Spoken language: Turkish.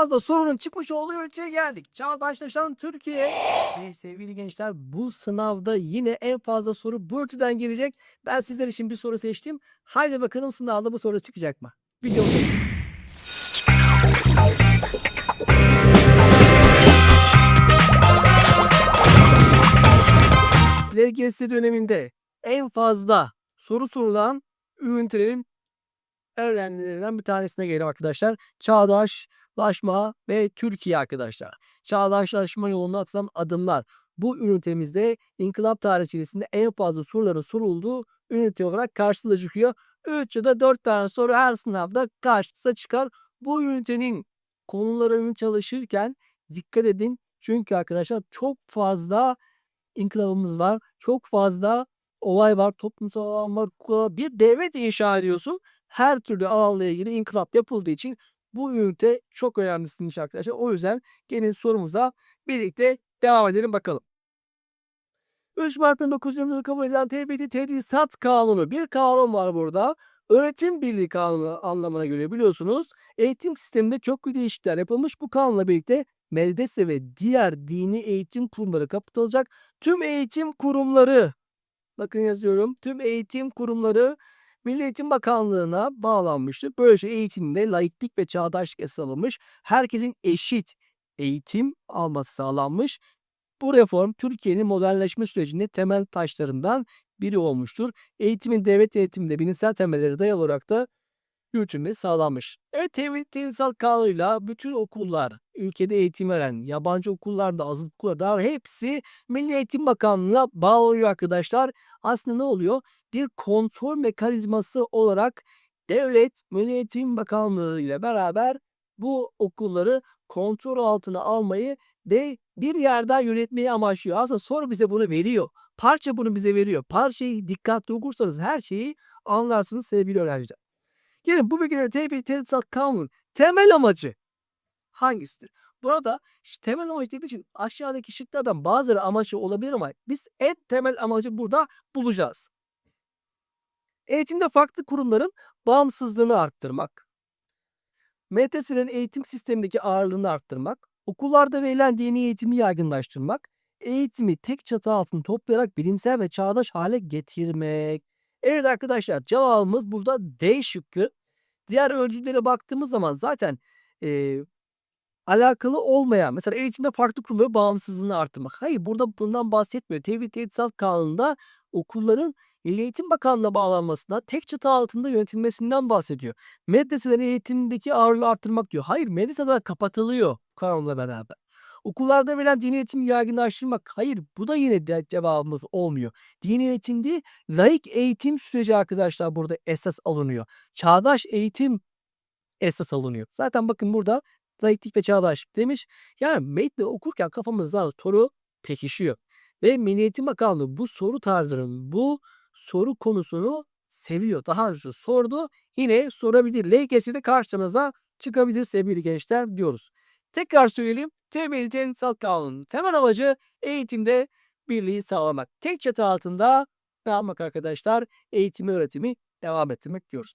fazla sorunun çıkmış olduğu ülkeye geldik. Çağdaşlaşan Türkiye. Ve sevgili gençler bu sınavda yine en fazla soru bu ülkeden gelecek. Ben sizler için bir soru seçtim. Haydi bakalım sınavda bu soru çıkacak mı? Geçelim. LGS döneminde en fazla soru sorulan ünitelerin öğrenmelerinden bir tanesine gelelim arkadaşlar. Çağdaşlaşma ve Türkiye arkadaşlar. Çağdaşlaşma yolunda atılan adımlar. Bu ünitemizde inkılap tarihçesinde en fazla soruların sorulduğu ünite olarak karşımıza çıkıyor. 3 ya da 4 tane soru her sınavda karşınıza çıkar. Bu ünitenin konularını çalışırken dikkat edin. Çünkü arkadaşlar çok fazla inkılabımız var. Çok fazla olay var. Toplumsal alan var. Bir devlet inşa ediyorsun. Her türlü alanla ilgili inkılap yapıldığı için bu ünite çok önemli için arkadaşlar. O yüzden gelin sorumuza birlikte devam edelim bakalım. 3 Mart 1920'de kabul edilen TBT Tedrisat Kanunu. Bir kanun var burada. Öğretim Birliği Kanunu anlamına göre biliyorsunuz eğitim sisteminde çok büyük değişiklikler yapılmış. Bu kanunla birlikte medrese ve diğer dini eğitim kurumları kapatılacak. Tüm eğitim kurumları bakın yazıyorum. Tüm eğitim kurumları Milli Eğitim Bakanlığı'na bağlanmıştı. Böylece eğitimde laiklik ve çağdaşlık esas. Herkesin eşit eğitim alması sağlanmış. Bu reform Türkiye'nin modernleşme sürecinde temel taşlarından biri olmuştur. Eğitimin devlet eğitiminde bilimsel temelleri dayalı olarak da yürütülmesi sağlanmış. Evet Tevhid Tinsal Kanunu'yla bütün okullar, ülkede eğitim veren, yabancı okullarda, azınlık okullarda hepsi Milli Eğitim Bakanlığı'na bağlanıyor arkadaşlar. Aslında ne oluyor? Bir kontrol mekanizması olarak devlet Milli Eğitim Bakanlığı ile beraber bu okulları kontrol altına almayı ve bir yerden yönetmeyi amaçlıyor. Aslında soru bize bunu veriyor. Parça bunu bize veriyor. Parçayı dikkatli okursanız her şeyi anlarsınız sevgili öğrenciler. Gelin bu bilgileri TB Tedrisat Kanunu temel amacı hangisidir? Burada işte temel amacı dediği için aşağıdaki şıklardan bazıları amacı olabilir ama biz en temel amacı burada bulacağız. Eğitimde farklı kurumların bağımsızlığını arttırmak. MTS'lerin eğitim sistemindeki ağırlığını arttırmak. Okullarda verilen dini eğitimi yaygınlaştırmak. Eğitimi tek çatı altında toplayarak bilimsel ve çağdaş hale getirmek. Evet arkadaşlar cevabımız burada D şıkkı. Diğer öncülere baktığımız zaman zaten e, alakalı olmayan mesela eğitimde farklı kurumların bağımsızlığını arttırmak. Hayır burada bundan bahsetmiyor. Tevhid Tehdisat Kanunu'nda okulların Milli Eğitim Bakanlığı'na bağlanmasına tek çatı altında yönetilmesinden bahsediyor. Medreselerin eğitimdeki ağırlığı arttırmak diyor. Hayır medreseler kapatılıyor kanunla beraber. Okullarda verilen dini eğitimi yaygınlaştırmak. Hayır bu da yine de cevabımız olmuyor. Dini eğitimde laik eğitim süreci arkadaşlar burada esas alınıyor. Çağdaş eğitim esas alınıyor. Zaten bakın burada laiklik ve çağdaşlık demiş. Yani metni okurken kafamızdan soru pekişiyor. Ve Milli Eğitim Bakanlığı bu soru tarzının, bu soru konusunu seviyor. Daha önce sordu. Yine sorabilir. LGS'de karşımıza çıkabilir sevgili gençler diyoruz. Tekrar söyleyelim. TBL Tenisal Kanunu'nun temel amacı eğitimde birliği sağlamak. Tek çatı altında ne yapmak arkadaşlar? Eğitimi öğretimi devam ettirmek diyoruz.